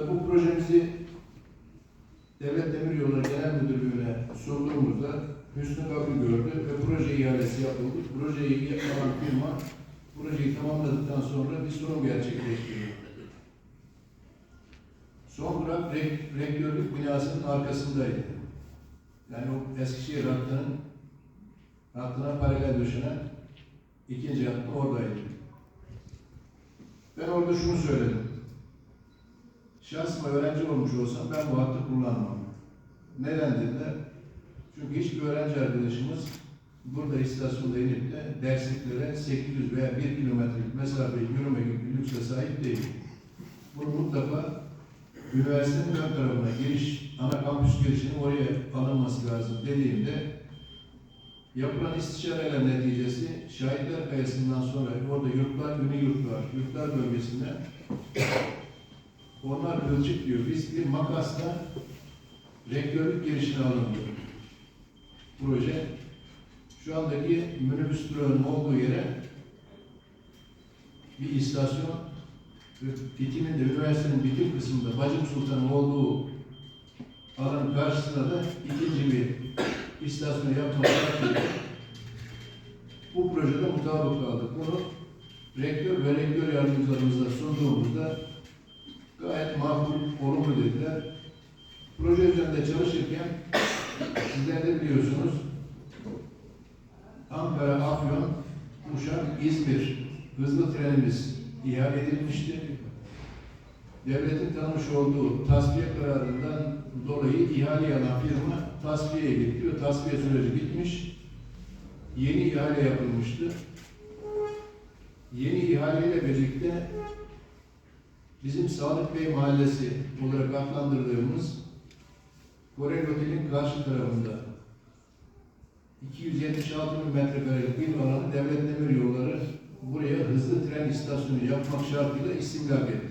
Ve bu projemizi Devlet Demiryolları Genel Müdürlüğü'ne sunduğumuzda Hüsnü kabul gördü ve proje ihalesi yapıldı. Projeyi yapan firma projeyi tamamladıktan sonra bir sunum gerçekleştiriyor. Son durak rek- rektörlük binasının arkasındaydı. Yani o Eskişehir hattının hattına paralel döşenen ikinci hattı oradaydı. Ben orada şunu söyledim. Şahsıma öğrenci olmuş olsam ben bu hattı kullanmam. Neden dediler? Çünkü hiçbir öğrenci arkadaşımız burada istasyonda inip de dersliklere 800 veya 1 kilometrelik mesafeyi yürüme gibi bir lükse sahip değil. Bunu mutlaka üniversitenin ön tarafına giriş, ana kampüs girişinin oraya alınması lazım dediğimde yapılan istişareler neticesi Şahitler Kayası'ndan sonra orada yurtlar, ünlü yurtlar, yurtlar bölgesinde onlar kılçık diyor. Biz bir makasla rektörlük girişine alındı. Proje şu andaki minibüs durağının olduğu yere bir istasyon ve bitimin üniversitenin bitim kısmında Bacım Sultan'ın olduğu alanın karşısına da ikinci bir istasyon yapmak bu projede mutabık kaldık. Bunu rektör ve rektör yardımcılarımıza sunduğumuzda gayet makul, olumlu dediler. Proje üzerinde çalışırken sizler de biliyorsunuz Ankara, Afyon, Uşak, İzmir hızlı trenimiz ihale edilmişti. Devletin tanımış olduğu tasfiye kararından dolayı ihale yalan firma tasfiyeye gitti tasfiye süreci bitmiş. Yeni ihale yapılmıştı. Yeni ihaleyle birlikte bizim Sadık Bey Mahallesi olarak adlandırdığımız Korel Otel'in karşı tarafında 276 bin metrekarelik bir alanı devlet demir yolları buraya hızlı tren istasyonu yapmak şartıyla istimlak etti.